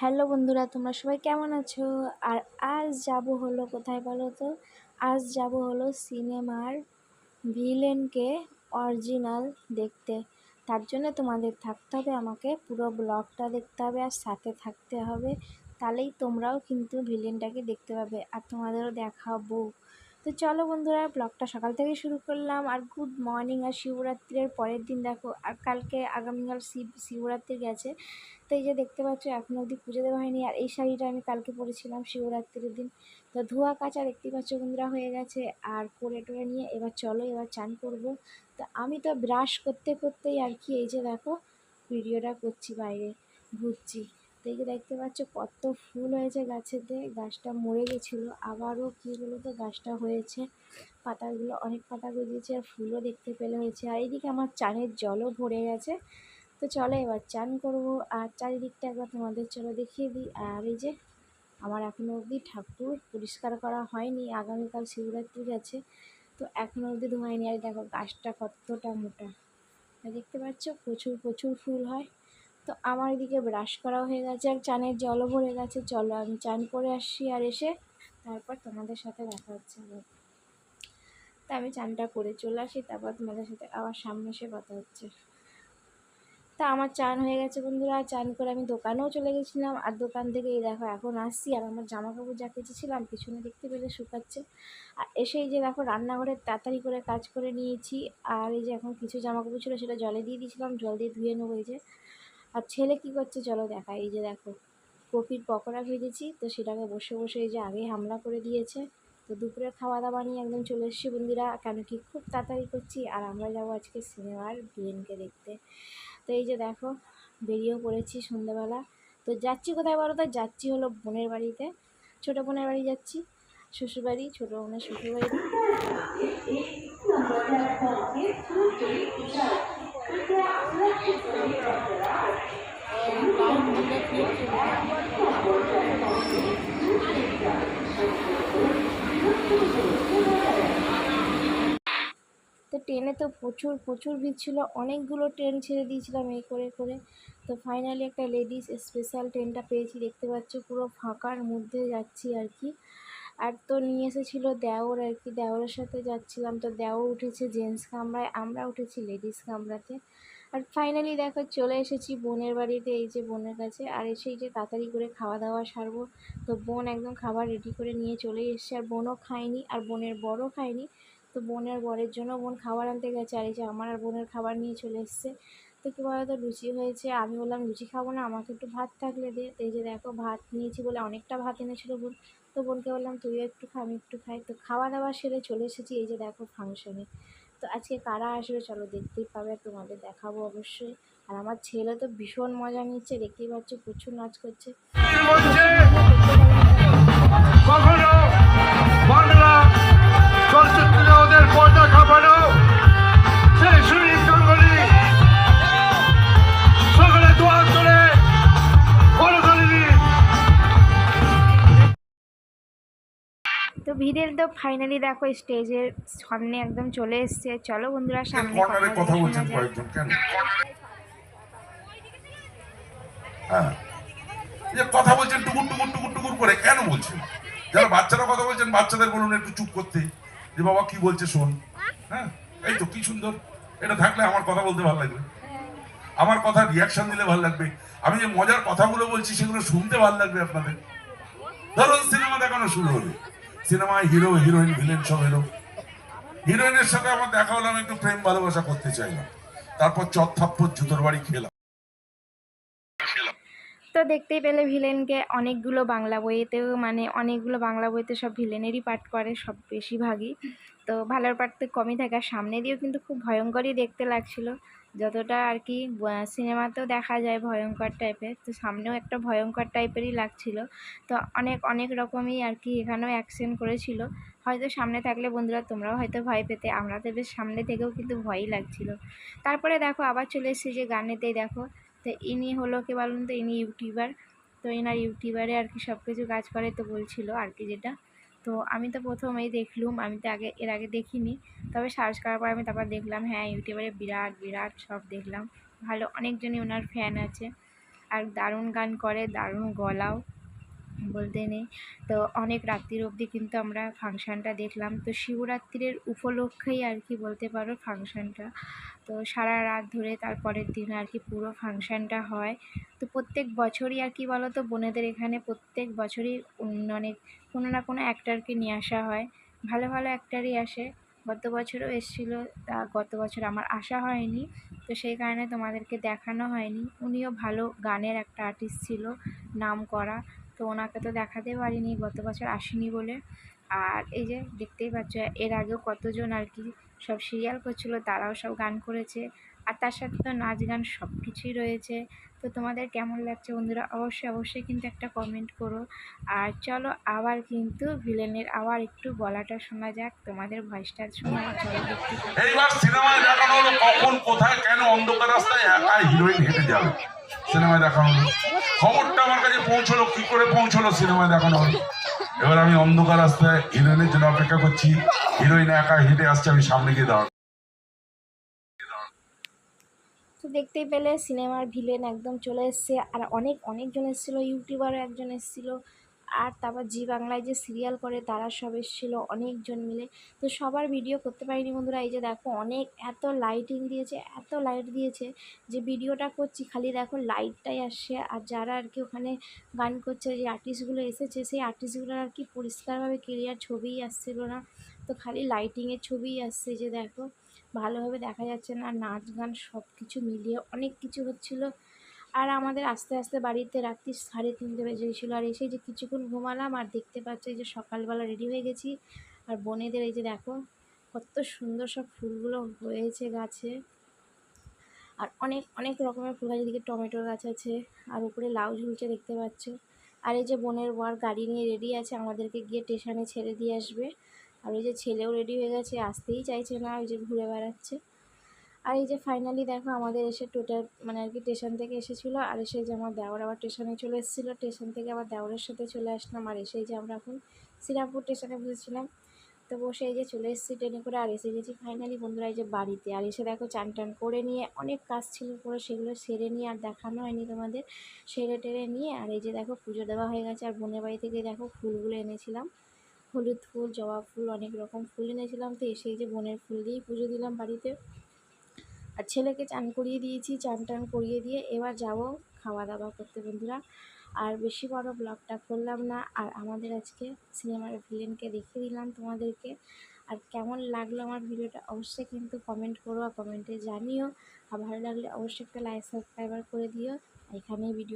Hello বন্ধুরা, তোমরা সবাই কেমন আছো? আর আজ যাব হলো কোথায় বলো তো? আজ যাব হলো সিনেমার ভিলেনকে অরিজিনাল দেখতে। তার জন্য তোমাদের থাকতে হবে, আমাকে পুরো ব্লগটা দেখতে হবে আর সাথে থাকতে হবে। তাহলেই তোমরাও কিন্তু ভিলেনটাকে দেখতে পাবে আর তোমাদেরও দেখাবো। তো চলো বন্ধুরা, ব্লগটা সকাল থেকে শুরু করলাম। আর গুড মর্নিং আর শিবরাত্রির পরের দিন দেখো, আর কালকে আগামীকাল শিব, শিবরাত্রি গেছে। তো এই যে দেখতে পাচ্ছ এখনও অবধি পুজো দেওয়া হয়নি। আর এই শাড়িটা আমি কালকে পরেছিলাম শিবরাত্রির দিন। তো ধোয়া কাচা দেখতে পাচ্ছ বন্ধুরা হয়ে গেছে। আর করে টোরে নিয়ে এবার চলো, এবার চান করব। তো আমি তো ব্রাশ করতে, করতেই আর কি এই যে দেখো, ভিডিওটা করছি বাইরে, ঘুরছি। এই যে দেখতে পাচ্ছ কত ফুল হয়েছে গাছেতে। গাছটা মরে গেছিল। আবারও কী বলো তো গাছটা হয়েছে। পাতাগুলো অনেক পাতা গজিয়েছে আর ফুলও দেখতে পেলে হয়েছে। আর এইদিকে আমার চানের জলও ভরে গেছে। তো চলো এবার চান করব। আর চারিদিকটা একবার তোমাদের চলো দেখিয়ে দিই। আর এই যে আমার এখনও অবধি ঠাকুর পরিষ্কার করা হয়নি। আগামীকাল শিবরাত্রি আছে, তো এখনও অবধি ধোয়ায়নি আর দেখো গাছটা কতটা মোটা। দেখতে পাচ্ছ প্রচুর প্রচুর ফুল হয়। তো আমার এদিকে ব্রাশ করা হয়ে গেছে আর চানের জলও ভরে গেছে। চলো আমি চান করে আসছি আর এসে তারপর তোমাদের সাথে দেখা হচ্ছে। তা আমি চানটা করে চলে আসি, তারপর তোমাদের সাথে আবার সামনে এসে কথা হচ্ছে। তা আমার চান হয়ে গেছে বন্ধুরা, চান করে আমি দোকানেও চলে গেছিলাম। আর দোকান থেকে এই দেখো এখন আসছি আর আমার জামা কাপড় যা কেচেছিলাম পিছনে দেখতে পেলে শুকাচ্ছে। আর এসে এই যে দেখো রান্নাঘরে তাড়াতাড়ি করে কাজ করে নিয়েছি। আর এই যে এখন কিছু জামা কাপড় ছিল সেটা জলে দিয়ে দিয়েছিলাম, জল দিয়ে ধুয়ে নেব এই যে। আর ছেলে কি করছে চলো দেখা এই যে দেখো, কপির পকোড়া ভেজেছি, তো সেটাকে বসে বসে এই যে আগে হামলা করে দিয়েছে। তো দুপুরের খাওয়া দাওয়া নিয়ে একদম চলে এসেছি বন্ধুরা, কেন কি খুব তাড়াতাড়ি করছি, আর আমরা যাব আজকে সিনেমার বিএনকে দেখতে। তো এই যে দেখো, বেরিয়েও পড়েছি সন্ধ্যাবেলা। তো যাচ্ছি কোথায় বলো তো? যাচ্ছি হলো বোনের বাড়িতে। ছোটো বোনের বাড়ি যাচ্ছি শ্বশুরবাড়ি ছোটো বোনের শ্বশুরবাড়ি তো ট্রেনে তো প্রচুর প্রচুর ভিড় ছিল। অনেকগুলো ট্রেন ছেড়ে দিয়েছিলাম এই করে করে। তো ফাইনালি একটা লেডিস স্পেশাল ট্রেনটা পেয়েছি, দেখতে পাচ্ছ, পুরো ফাঁকার মধ্যে যাচ্ছি আর কি। আর তো নিয়ে এসেছিল দেওর আর কি, দেওরের সাথে যাচ্ছিলাম। তো দেওর উঠেছে জেন্টস কামরায় আমরা উঠেছি লেডিস কামরাতে। আর ফাইনালি দেখো চলে এসেছি বোনের বাড়িতে, এই যে বোনের কাছে। আর এসে এই যে তাড়াতাড়ি করে খাওয়া দাওয়া সারবো। তো বোন একদম খাবার রেডি করে নিয়ে চলে এসছে। আর বোনও খায়নি, আর বোনের বড়ও খায়নি। তো বোনের বরের জন্য বোন খাবার আনতে গেছে। আর এই যে আমার আর বোনের খাবার নিয়ে চলে এসছে। তো কী বলতো, লুচি হয়েছে। আমি বললাম, লুচি খাব না, আমাকে একটু ভাত থাকলে দে। এই যে দেখো, ভাত নিয়েছি বলে অনেকটা ভাত এনেছিলো বোন। তো বোনকে বললাম, তুইও একটু খা, আমি একটু খাই। তো খাওয়া দাওয়া সেরে চলে এসেছি। এই যে দেখো ফাংশনে তো আজকে কারা আসবে? চলো দেখতেই পাবে, তোমাদের দেখাবো অবশ্যই। আর আমার ছেলে তো ভীষণ মজা নিচ্ছে, দেখতেই পাচ্ছি প্রচুর নাচ করছে। বাংলা চলচ্চিত্র ভিড়ের তো ফাইনালি দেখো স্টেজের সামনে একদম চলে এসছে। চলো বন্ধুরা সামনে কথা বলছেন কয়েকজন কেন? হ্যাঁ। কথা বলছেন টুকুর টুকুর টুকুর টুকুর করে কেন বলছেন? যারা বাচ্চারা কথা বলছেন বাচ্চাদের বলুন একটু চুপ করতে। যে বাবা কি বলছে শোন। হ্যাঁ এই তো কি সুন্দর। এটা থাকলে আমার কথা বলতে ভালো লাগবে। আমার কথা রিয়াকশন দিলে ভালো লাগবে। আমি যে মজার কথাগুলো বলছি সেগুলো শুনতে ভালো লাগবে আপনাদের। ধরুন সিনেমা দেখানো শুরু হলো। সিনেমায় হিরো, হিরোইন, ভিলেন সব এলো। হিরোইনের সাথে আমার দেখা হলো, আমি একটু প্রেম ভালোবাসা করতে চাইলাম। তারপর থাপ্পর জুতোর বাড়ি খেলাম। তো দেখতেই পেলে ভিলেনকে অনেকগুলো বাংলা বইয়েতেও মানে অনেকগুলো বাংলা বইতে সব ভিলেনেরই পাঠ করে, সব বেশিরভাগই। তো ভালোর পাঠ তো কমই থাকে, আর সামনে দিয়েও কিন্তু খুব ভয়ঙ্করই দেখতে লাগছিল। যতটা আর কি সিনেমাতেও দেখা যায় ভয়ঙ্কর টাইপের তো সামনেও একটা ভয়ঙ্কর টাইপেরই লাগছিল। তো অনেক অনেক রকমই আর কি এখানেও অ্যাকশন করেছিল। হয়তো সামনে থাকলে বন্ধুরা তোমরাও হয়তো ভয় পেতে। আমরা তো বেশ সামনে থেকেও কিন্তু ভয়ই লাগছিল। তারপরে দেখো আবার চলে এসেছে যে গানেতেই দেখো। তো ইনি হলো কে বলুন তো? ইনি ইউটিউবার। তো এনার ইউটিউবারে আর কি সব কিছু কাজ করে তো বলছিল আর কি যেটা। তো আমি তো প্রথমেই দেখলুম, আমি তো আগে, এর আগে দেখিনি। তবে সার্চ করার পর আমি তারপর দেখলাম হ্যাঁ ইউটিউবারে বিরাট বিরাট সব দেখলাম। ভালো, অনেকজনই ওনার ফ্যান আছে। আর দারুণ গান করে, দারুণ গলাও। বলতে নেই। তো অনেক রাত্রির অবধি কিন্তু আমরা ফাংশানটা দেখলাম। তো শিবরাত্রির উপলক্ষেই আর কি বলতে পারো ফাংশানটা। তো সারা রাত ধরে তারপরের দিন আর কি পুরো ফাংশানটা হয়। তো প্রত্যেক বছরই আর কি বলো তো বোনেদের এখানে প্রত্যেক বছরই অনেক কোনো না কোনো অ্যাক্টারকে নিয়ে আসা হয়। ভালো ভালো অ্যাক্টারই আসে। গত বছরও এসেছিল, তা গত বছর আমার আসা হয়নি। তো সেই কারণে তোমাদেরকে দেখানো হয়নি। উনিও ভালো গানের একটা আর্টিস্ট ছিল, নাম করা। তো ওনাকে তো দেখাতে পারিনি, গত বছর আসেনি বলে। আর এই যে দেখতেই পাচ্ছ, এর আগেও কতজন আর কি সব সিরিয়াল করছিল, তারাও সব গান করেছে। আর তার সাথে তো নাচ গান সব কিছুই রয়েছে। তো তোমাদের কেমন লাগছে বন্ধুরা? অবশ্যই অবশ্যই কিন্তু একটা কমেন্ট করো। আর চলো আবার কিন্তু ভিলেনের আবার একটু বলাটা শোনা যাক, তোমাদের ভয়েসটা শোনা এইবার কখন, কোথায়, কেন অন্ধকার রাস্তায় একা হিরোইন হেঁটে যাবে। সিনেমায় দেখানো খবরটা আমার পৌঁছলো, কি করে পৌঁছলো সিনেমা দেখানো হলো এবার আমি অন্ধকার আসতে হিরোইনের জন্য অপেক্ষা করছি। হিরোইন একা হেঁটে আসছে, আমি সামনে গিয়ে দাঁড়ানো তো দেখতেই পেলে সিনেমার ভিলেন একদম চলে এসছে, আর অনেক, অনেকজন এসেছিল, ইউটিউবারও একজন এসেছিল। আর তারপর জি বাংলায় যে সিরিয়াল করে তারা সব এসেছিল অনেকজন মিলে। তো সবার ভিডিও করতে পারিনি বন্ধুরা, এই যে দেখো অনেক, এত লাইটিং দিয়েছে, এত লাইট দিয়েছে যে ভিডিওটা করছি, খালি দেখো লাইটটাই আসছে। আর যারা আর কি ওখানে গান করছে, যে আর্টিস্টগুলো এসেছে, সেই আর্টিস্টগুলোর আর কি পরিষ্কারভাবে ক্লিয়ার ছবিই আসছিল না। তো খালি লাইটিংয়ের ছবিই আসছে যে দেখো, ভালোভাবে দেখা যাচ্ছে না নাচ গান সব কিছু মিলিয়ে অনেক কিছু হচ্ছিল। আর আমাদের আস্তে আস্তে বাড়িতে রাত্রি সাড়ে তিনটে বেজে গেছিল। আর এসে যে কিছুক্ষণ ঘুমালাম আর দেখতে পাচ্ছি যে সকালবেলা রেডি হয়ে গেছি। আর বোনেদের এই যে দেখো, কত সুন্দর সব ফুলগুলো হয়েছে গাছে। আর অনেক অনেক রকমের ফুল গাছ, এদিকে টমেটোর গাছ আছে, আর উপরে লাউ ঝুলছে দেখতে পাচ্ছ। আর এই যে বোনের বর গাড়ি নিয়ে রেডি আছে, আমাদেরকে গিয়ে স্টেশনে ছেড়ে দিয়ে আসবে। আর ওই যে ছেলেও রেডি হয়ে গেছে, আসতেই চাইছে না, ওই যে ঘুরে বেড়াচ্ছে। আর এই যে ফাইনালি দেখো আমাদের এসে টোটাল মানে আর কি স্টেশন থেকে এসেছিল, আর এসে যে আমার দেওয়ার আবার স্টেশনে চলে এসেছিল। স্টেশন থেকে আবার দেওয়ারের সাথে চলে আসলাম, আর এসেই যে আমরা এখন শ্রীরামপুর স্টেশনে বসেছিলাম। তো বসে এই যে চলে এসেছি ট্রেনে করে, আর এসে গেছি ফাইনালি বন্ধুরা এই যে বাড়িতে। আর এসে দেখো চান টান করে নিয়ে অনেক কাজ ছিল করে, সেগুলো সেরে নিয়ে আর দেখানো হয়নি তোমাদের। সেরে টেরে নিয়ে আর এই যে দেখো পুজো দেওয়া হয়ে গেছে, আর বোনের বাড়ি থেকে দেখো ফুলগুলো এনেছিলাম। হলুদ ফুল, জবা ফুল, অনেক রকম ফুল এনেছিলাম। তো এসে যে বোনের ফুল দিয়েই পুজো দিলাম বাড়িতে। আর ছেলেকে চান করিয়ে দিয়েছি, চান টান করিয়ে দিয়ে এবার যাব খাওয়া দাওয়া করতে বন্ধুরা। আর বেশি বড় ব্লগটা করলাম না, আর আমাদের আজকে সিনেমার ভিলেনকে দেখিয়ে দিলাম তোমাদেরকে। আর কেমন লাগল আমার ভিডিওটা অবশ্যই কিন্তু কমেন্ট করো আর কমেন্টে জানিও। আর ভালো লাগলে অবশ্যই একটা লাইক সাবস্ক্রাইবার করে দিও। এখানেই ভিডিও